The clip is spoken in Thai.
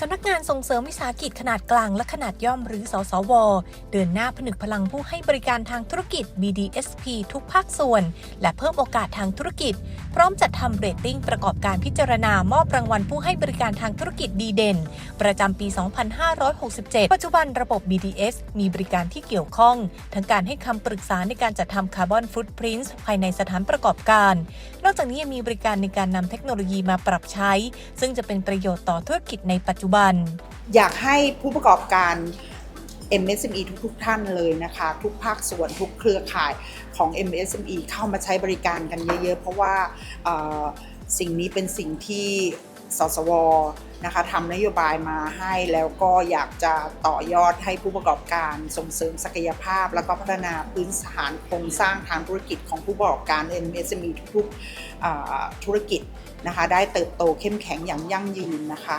สำนักงานส่งเสริมวิสาหกิจขนาดกลางและขนาดย่อมหรือ สสว เดินหน้าผนึกพลังผู้ให้บริการทางธุรกิจ BDSP ทุกภาคส่วน และเพิ่มโอกาสทางธุรกิจ พร้อมจัดทำเรตติ้งประกอบการพิจารณามอบรางวัลผู้ให้บริการทางธุรกิจดีเด่น ประจำปี 2567 ปัจจุบันระบบ BDS มีบริการที่เกี่ยวข้อง ทั้งการให้คำปรึกษาในการจัดทำคาร์บอนฟุตพริ้นท์ภายในสถานประกอบการ นอกจากนี้ยังมีบริการในการนำเทคโนโลยีมาปรับใช้ ซึ่งจะเป็นประโยชน์ต่อธุรกิจในปัจจุบัน อยากให้ผู้ประกอบการ MSME ทุกๆท่านเลยนะคะ ทุกภาคส่วนทุกเครือข่ายของ MSME เข้ามาใช้บริการกันเยอะๆ เพราะว่าสิ่งนี้เป็นสิ่งที่สสวนะคะทำนโยบายมาให้แล้วก็อยากจะต่อยอดให้ผู้ประกอบการส่งเสริมศักยภาพ แล้วก็พัฒนาพื้นฐานโครงสร้างทางธุรกิจของผู้ประกอบการ MSME ทุกๆอ่าธุรกิจนะคะได้เติบโตเข้มแข็งอย่างยั่งยืนนะคะ